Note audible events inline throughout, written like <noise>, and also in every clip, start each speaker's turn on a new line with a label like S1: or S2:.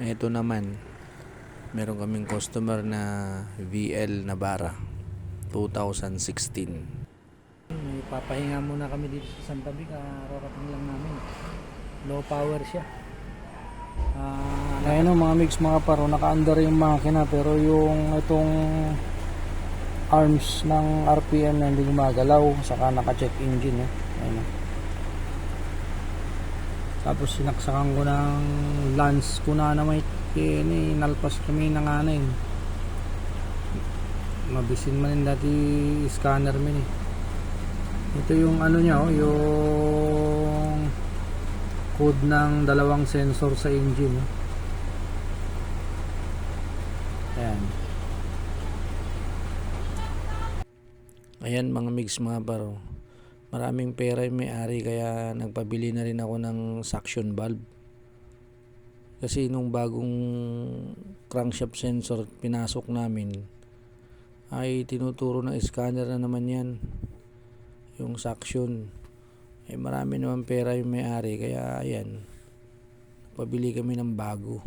S1: Ito naman, meron kaming customer na VL Navara 2016.
S2: May papahinga muna kami dito sa Santabi, kararating lang namin. Low power siya. Ah,
S3: Ayun o mga mix mga paro, naka-under yung makina pero yung itong arms ng RPM na hindi gumagalaw saka naka-check engine eh. Ayun o. Tapos sinaksakan ko ng lance ko na na may kini, nalpas kami ng ano yun. Mabisin man yung dati scanner min eh. Ito yung ano niya oh, yung code ng dalawang sensor sa engine. oh. Ayan.
S1: Ayan mga mix mga paro. Maraming pera yung may-ari kaya nagpabili na rin ako ng suction valve. Kasi nung bagong crankshaft sensor pinasok namin ay tinuturo ng scanner na naman yan. Yung suction. Eh marami naman pera yung may-ari kaya ayan. Pabili kami ng bago.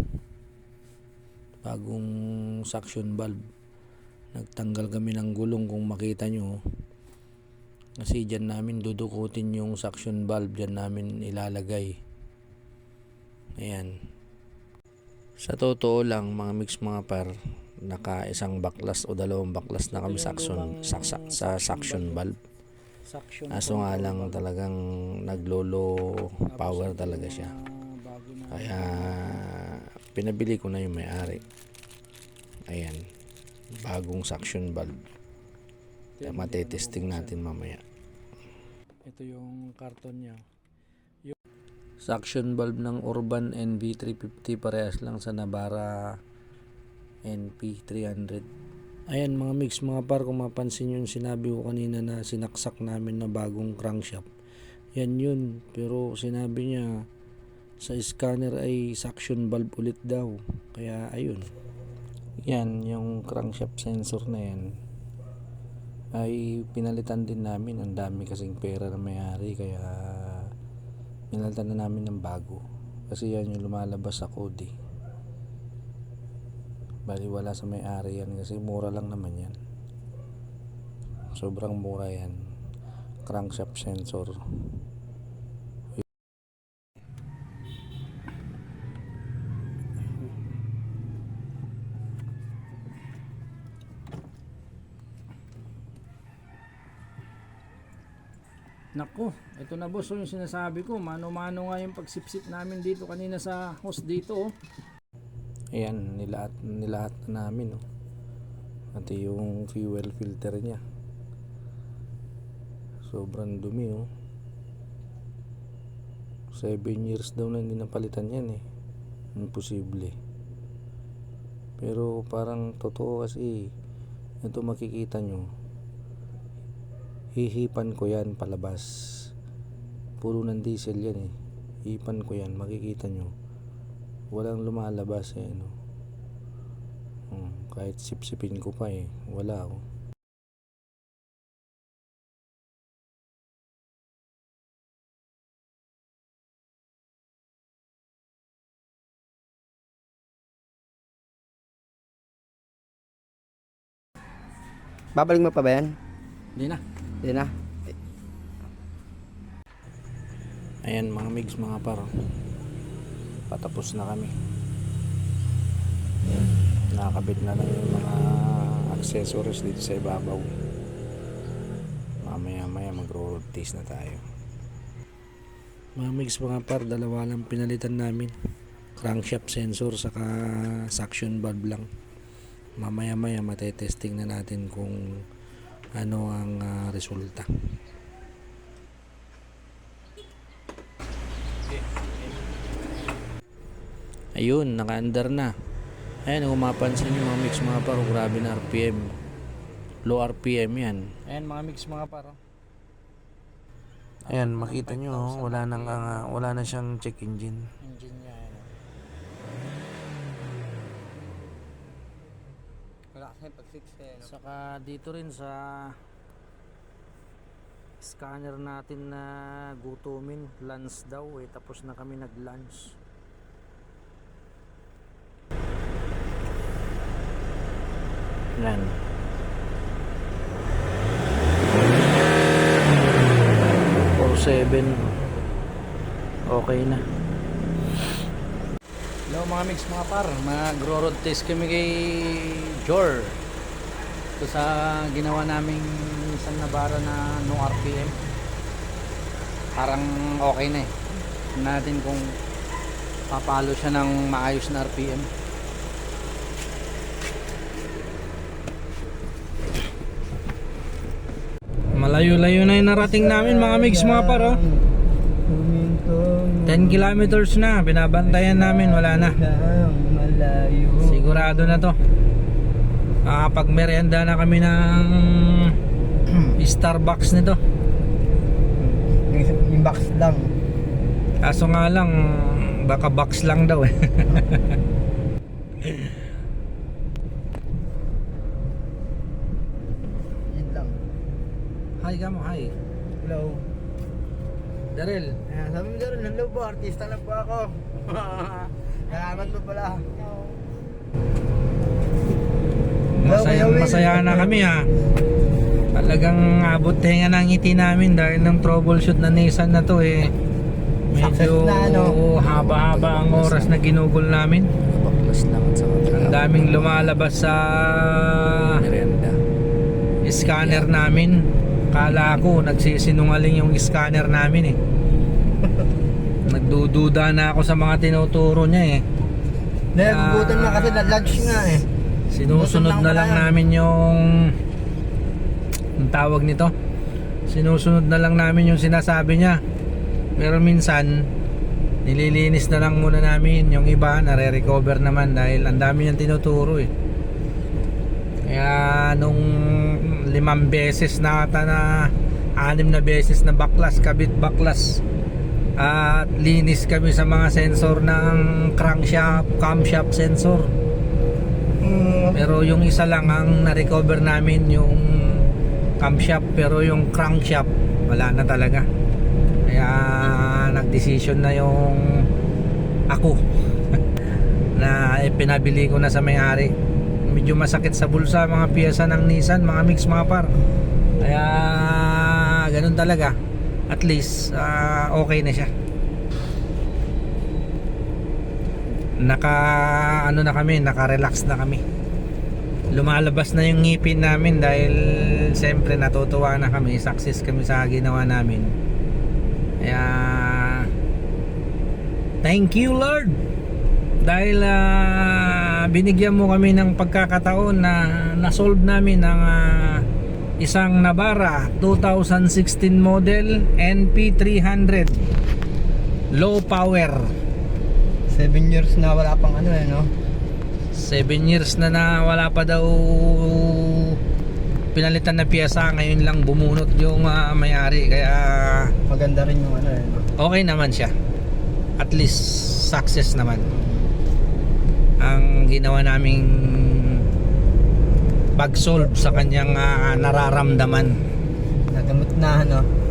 S1: Bagong suction valve. Nagtanggal kami ng gulong kung makita nyo. Kasi dyan namin dudukutin yung suction valve, dyan namin ilalagay. Ayan. Sa totoo lang, mga mix mga par, naka isang baklas o dalawang baklas na kami suction,
S2: lumang
S1: saksa, sa suction valve. Aso nga lang talagang naglolo power talaga siya. Kaya pinabili ko na yung may-ari. Ayan. Bagong suction valve.
S2: Ito yung
S1: Matetesting natin mamaya.
S2: Ito yung karton niya.
S1: Suction valve ng Urban NV350 parehas lang sa Navara NP300. Ayan mga mix mga par kung mapansin yung sinabi ko kanina na sinaksak namin na bagong crankshaft. Yan yun pero sinabi niya sa scanner ay suction valve ulit daw. Kaya ayun. Yan yung crankshaft sensor na yan ay pinalitan din namin. Ang dami kasing pera na may-ari kaya pinalitan na namin ng bago. Kasi yan yung lumalabas sa code eh. Bali wala sa may-ari yan kasi mura lang naman yan. Sobrang mura yan. Crankshaft sensor.
S2: Nako, ito na boss oh, yung sinasabi ko. Mano-mano nga yung pagsipsip namin dito kanina sa host dito. Oh.
S1: Ayan, nilahat, nilahat na namin. Oh. Pati yung fuel filter niya. Sobrang dumi oh. 7 years daw na hindi napalitan yan eh. Imposible. Pero parang totoo kasi ito makikita nyo. Hihipan ko yan palabas. Puro ng diesel yan eh. Hipan ko yan, makikita nyo walang lumalabas eh no. Hmm, kahit sipsipin ko pa eh, wala oh.
S4: Babalik mo pa ba yan?
S2: Hindi na.
S4: Hindi na.
S1: Ayan mga migs mga par. Patapos na kami. Nakakabit na lang yung mga accessories dito sa ibabaw. Mamaya maya magro-road test na tayo. Mga migs mga par, dalawa lang pinalitan namin. Crankshaft sensor saka suction valve lang. Mamaya maya matetesting na natin kung ano ang ah, resulta. Ayun, naka-under na. Ayan, kung mapansin nyo mga mix mga paro, grabe na RPM. Low RPM yan.
S2: Ayan mga mix mga paro.
S1: Ayan, makita nyo, oh, wala nang ah, wala na siyang check engine.
S2: Engine pag 610. No?
S1: Saka dito rin sa scanner natin na gutumin, lunch daw eh. Tapos na kami nag-lunch. Yan. Or Okay na.
S2: Hello mga mix mga par, magro-road test kami kay Jor. Ito sa ginawa naming Nissan Navara na no RPM. Parang okay na eh. Natin kung papalo siya ng maayos na RPM.
S3: Malayo-layo na yung narating namin mga mix mga paro. 10 kilometers na, binabantayan namin, wala na. Sigurado na to. Makakapag merienda na kami ng <clears throat> Starbucks nito.
S4: Yung, box lang.
S3: Kaso nga lang, baka box lang daw eh. <laughs>
S4: Yun lang.
S3: hi ka mo, hi.
S4: Hello.
S3: Daryl,
S4: Ayan, sabi mo doon, hello po, artista na po ako. <laughs> Salamat po pala.
S3: masaya,
S4: Kuya Will.
S3: masaya na kami ha. Talagang abot tenga ng ngiti namin dahil ng troubleshoot na Nissan na to eh. Medyo
S4: ano?
S3: haba-haba ang oras na ginugol namin. Ang daming lumalabas sa scanner namin. Kala ko nagsisinungaling yung scanner namin eh. <laughs> Nagdududa na ako sa mga tinuturo niya eh.
S4: Nagugutan na kasi na lunch nga eh.
S3: Sinusunod na
S4: lang
S3: namin yung ang tawag nito. Sinusunod na lang namin yung sinasabi niya. Pero minsan nililinis na lang muna namin yung iba nare-recover naman dahil ang dami niyang tinuturo eh. Kaya nung limang beses na ata na anim na beses na baklas, kabit baklas at linis kami sa mga sensor ng crankshaft, camshaft sensor.
S4: Mm,
S3: Pero yung isa lang ang na-recover namin yung camshaft pero yung crankshaft wala na talaga. Kaya nag-decision na yung ako <laughs> na ipinabili ko na sa may-ari. Medyo masakit sa bulsa mga piyesa ng Nissan, mga mix mga par. Kaya ganun talaga. At least ah, okay na siya. Naka ano na kami, naka-relax na kami lumalabas na yung ngipin namin dahil siyempre natutuwa na kami success kami sa ginawa namin kaya thank you Lord dahil ah, binigyan mo kami ng pagkakataon na nasolve namin ang ah, isang Navara 2016 model NP300 low power.
S4: 7 years na wala pang ano eh, no?
S3: 7 years na na wala pa daw pinalitan na piyesa. Ngayon lang bumunot yung ah, may-ari. Kaya
S4: Maganda rin yung ano eh, no?
S3: okay naman siya. At least success naman ang ginawa naming pag-solve sa kanyang ah, nararamdaman
S4: Nagamot na, ano?